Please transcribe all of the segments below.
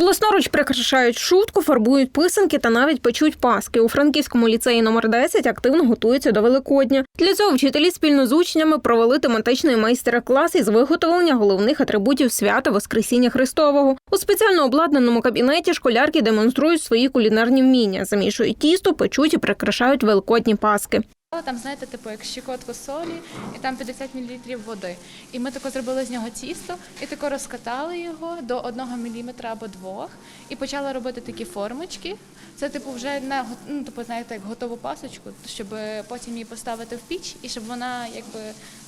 Власноруч прикрашають шутку, фарбують писанки та навіть печуть паски. У Франківському ліцеї номер 10 активно готуються до Великодня. Для цього вчителі спільно з учнями провели тематичний майстер-клас із виготовлення головних атрибутів свята Воскресіння Христового. У спеціально обладнаному кабінеті школярки демонструють свої кулінарні вміння, замішують тісто, печуть і прикрашають великодні паски. Там, знаєте, типу, як щекотку солі, і там 50 мл води. І ми тако зробили з нього тісто, і тако розкатали його до 1 мм або двох, і почали робити такі формочки. Це, типу, вже го- ну, типу, знаєте, як готову пасочку, щоб потім її поставити в піч і щоб вона якби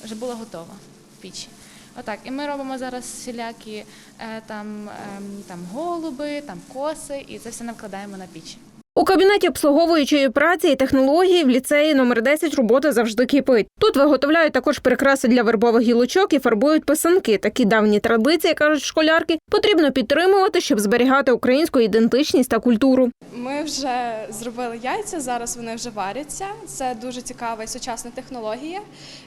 вже була готова в пічі. Отак, і ми робимо зараз всілякі е, там, ем, там голуби, там коси, і це все накладаємо на піч. У кабінеті обслуговуючої праці і технології в ліцеї номер 10 робота завжди кипить. Тут виготовляють також прикраси для вербових гілочок і фарбують писанки. Такі давні традиції, кажуть школярки, потрібно підтримувати, щоб зберігати українську ідентичність та культуру. Ми вже зробили яйця, зараз вони вже варяться. Це дуже цікава і сучасна технологія,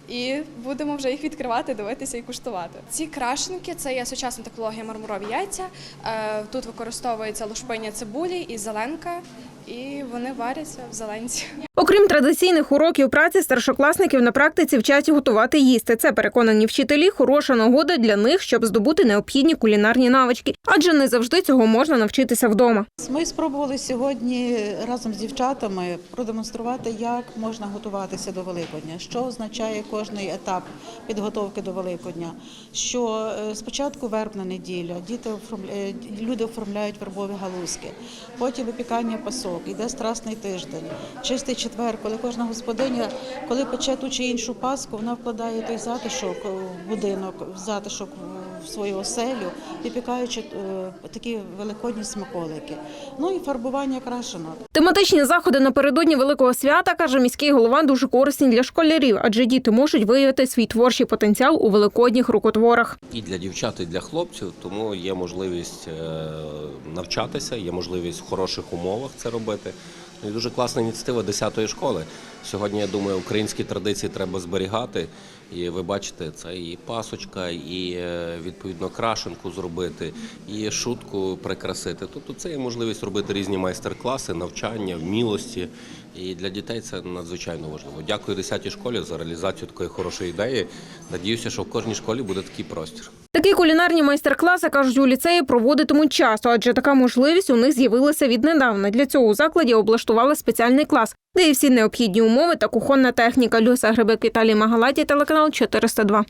і будемо вже їх відкривати, дивитися і куштувати. Ці крашенки це є сучасна технологія мармурові яйця. Е, Тут використовується лушпиня цибулі і зеленка, і вони варяться в зеленці. Окрім традиційних уроків праці, старшокласників на практиці вчать готувати їсти. Це переконані вчителі, хороша нагода для них, щоб здобути необхідні кулінарні навички, адже не завжди цього можна навчитися вдома. Ми спробували сьогодні разом з дівчатами продемонструвати, як можна готуватися до Великодня, що означає кожний етап підготовки до Великодня. Що е, спочатку вербна неділя, діти е, люди оформляють вербові галузки, потім випікання пасок, іде страсний тиждень, чистий четвер, коли кожна господиня, коли пече ту чи іншу паску, вона вкладає той затишок в будинок, в затишок в свою оселю, випікаючи е, такі великодні смаколики. Ну і фарбування крашенок. Тематичні заходи напередодні великого свята каже міський голова дуже корисні для школярів, адже діти можуть виявити свій творчий потенціал у великодніх рукотворах. і для дівчат, і для хлопців, тому є можливість е, навчатися, є можливість в хороших умовах це робити. Ну, І дуже класна ініціатива 10-ї школи. Сьогодні, я думаю, українські традиції треба зберігати. І ви бачите, це і пасочка, і е, відповідно крашенку зробити, і шутку прикрасити. Тобто це є можливість робити різні майстер-класи, навчання, вмілості. І для дітей це надзвичайно важливо. Дякую 10-й школі за реалізацію такої хорошої ідеї. Надіюся, що в кожній школі буде такий простір. Такі кулінарні майстер-класи, кажуть, у ліцеї проводитимуть часто, адже така можливість у них з'явилася віднедавна. Для цього у закладі облаштували спеціальний клас, де є всі необхідні умови та кухонна техніка. Люся Гребек, Віталій Магалаті, телеканал 402.